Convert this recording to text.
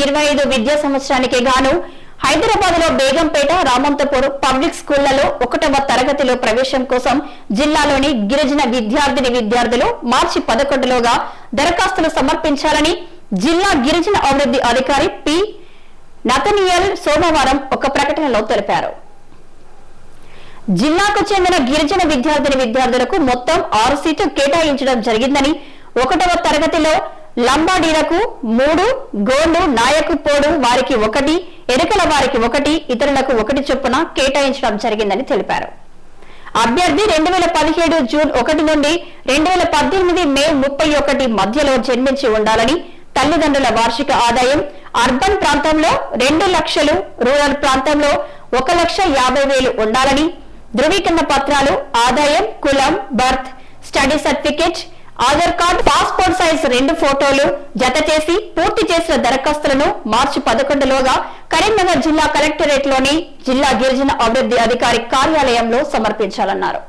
ఇరవై ఐదు విద్యా సంవత్సరానికి గాను హైదరాబాద్లో బేగంపేట రామంతపూర్ పబ్లిక్ స్కూళ్ళలో ఒకటవ తరగతిలో ప్రవేశం కోసం జిల్లాలోని గిరిజన విద్యార్థిని విద్యార్థులు మార్చి పదకొండులోగా దరఖాస్తులు సమర్పించాలని జిల్లా గిరిజన అభివృద్ధి అధికారి పి. నతనియల్ సోమవారం ఒక ప్రకటనలో తెలిపారు. జిల్లాకు చెందిన గిరిజన విద్యార్థిని విద్యార్థులకు మొత్తం ఆరు సీట్లు కేటాయించడం జరిగిందని ఒకటవ తరగతిలో లంబాడీలకు మూడు గోండు నాయకు పోడు వారికి ఒకటి ఎరుకల వారికి ఒకటి ఇతరులకు ఒకటి చొప్పున కేటాయించడం జరిగిందని తెలిపారు. అభ్యర్థి రెండు వేల పదిహేడు జూన్ ఒకటి నుండి రెండు వేల పద్దెనిమిది మే ముప్పై ఒకటి మధ్యలో జన్మించి ఉండాలని తల్లిదండ్రుల వార్షిక ఆదాయం అర్బన్ ప్రాంతంలో రెండు లక్షలు రూరల్ ప్రాంతంలో ఒక లక్ష యాభై వేలు ఉండాలని ధృవీకరణ పత్రాలు ఆదాయం కులం birth study certificate Aadhaar card passport size రెండు ఫోటోలు జత చేసి పూర్తి చేసిన దరఖాస్తులను మార్చి పదకొండులోగా కరీంనగర్ జిల్లా కలెక్టరేట్లోని జిల్లా గిరిజన అభివృద్ధి అధికారి కార్యాలయంలో సమర్పించాలన్నారు.